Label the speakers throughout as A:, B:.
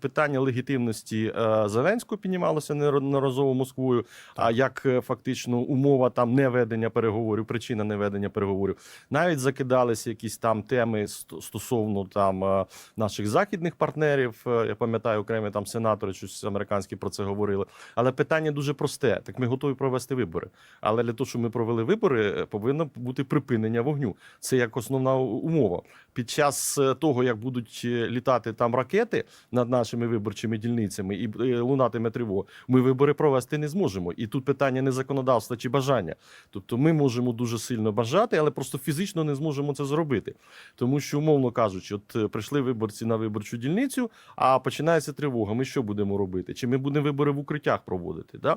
A: Питання легітимності е, Зеленського піднімалося неодноразово Москвою. А як е, фактично умова там неведення переговорів, причина неведення переговорів, навіть закидалися якісь там теми стосовно там е, наших західних партнерів. Я пам'ятаю, окремі там сенатори, щось американські про це говорили. Але питання дуже просте: так ми готові провести вибори. Але для того, щоб ми провели вибори, повинно бути припинення вогню. Це як основна умова. Під час того, як будуть літати там ракети над нашими виборчими дільницями і е, лунатиме тривога, ми вибори провести не зможемо. І тут питання не законодавства чи бажання. Тобто ми можемо дуже сильно бажати, але просто фізично не зможемо це зробити. Тому що, умовно кажучи, от е, прийшли виборці на виборчу дільницю, а починається тривога. Ми що будемо робити? Чи ми будемо вибори в укриттях проводити? Да?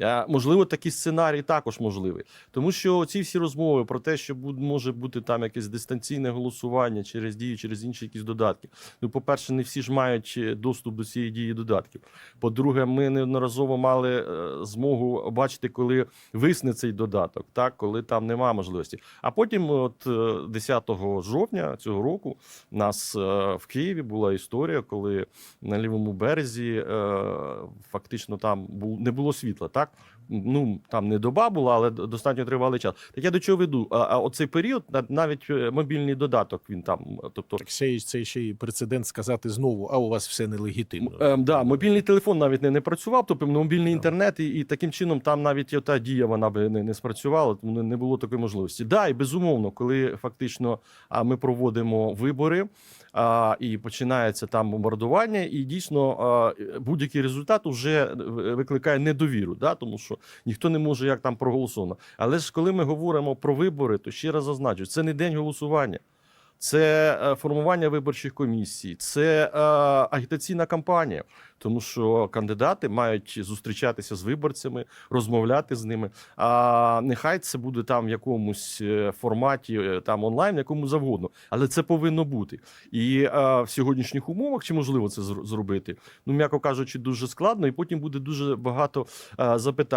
A: Е, Можливо, такий сценарій також можливий, тому що ці всі розмови про те, що може бути там якесь дистанційне голосування через дію, через інші якісь додатки. Ну, по-перше, не всі ж мають е, доступ до цієї дії додатків. По-друге, ми неодноразово мали е, змогу бачити, коли висне цей додаток, так коли там нема можливості. А потім, от е, 10 жовтня цього року, у нас е, в Києві була історія, коли на лівому березі е, фактично там бу- не було світла. Так ну там не доба була, але достатньо тривалий час. Так я до чого веду? А, а оцей період навіть е, мобільний додаток він там, тобто
B: Так це, це ще й прецедент сказати знову, а у вас все нелегітимно.
A: Ем, да, мобільний телефон навіть не, не працював, тобто мобільний інтернет, і, і таким чином там навіть та дія вона би не, не спрацювала, тому не, було такої можливості. Да, і безумовно, коли фактично ми проводимо вибори. А, і починається там бомбардування, і дійсно а, будь-який результат вже викликає недовіру, да, тому що ніхто не може як там проголосовано. Але ж коли ми говоримо про вибори, то ще раз зазначу, це не день голосування. Це е, формування виборчих комісій, це е, агітаційна кампанія, тому що кандидати мають зустрічатися з виборцями, розмовляти з ними. А нехай це буде там в якомусь е, форматі, там онлайн, якому завгодно, але це повинно бути. І в сьогоднішніх умовах чи можливо це зробити? Ну, м'яко кажучи, дуже складно, і потім буде дуже багато запитань.